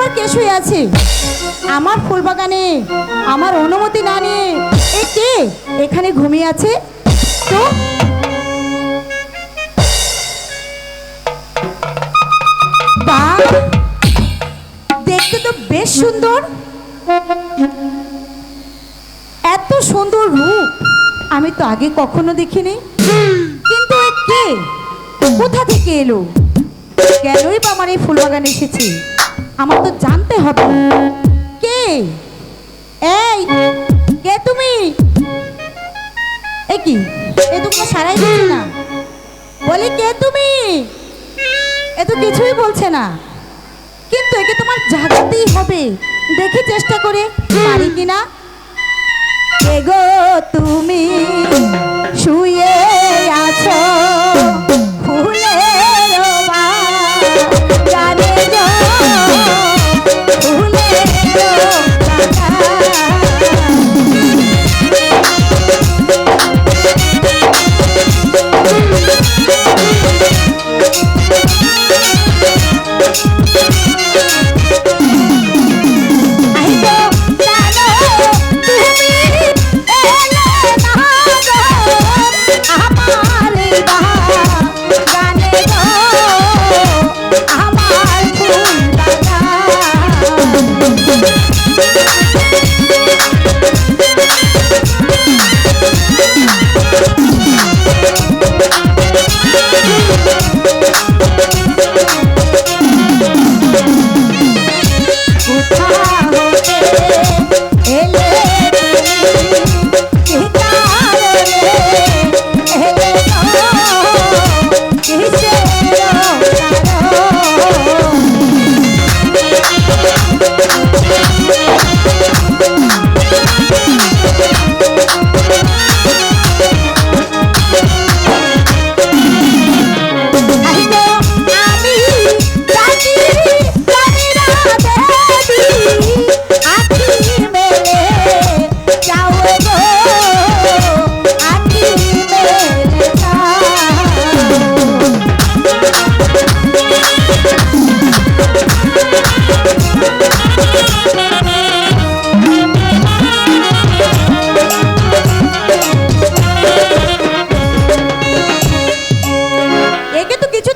আবার কে শুয়ে আছে? আমার ফুল বাগানে আমার অনুমতি না নিয়ে। এ কে? এখানে ঘুমিয়ে আছে? তো? দেখতে তো বেশ সুন্দর। এত সুন্দর রূপ। আমি তো আগে কখনো দেখিনি। কিন্তু কোথা থেকে এলো? কেনই বা আমার এই ফুলবাগানে এসেছে। আমার তো জানতে হবে। কে? এই, কে তুমি? এ কি? এ তো কোনো সারাই দিচ্ছে না। বলি, কে তুমি? এ তো কিছুই বলছে না। কিন্তু একে তোমার জাগাতেই হবে। দেখি চেষ্টা করে পারি কিনা এগো তুমি শুয়ে আছো, ফুলের বাগানে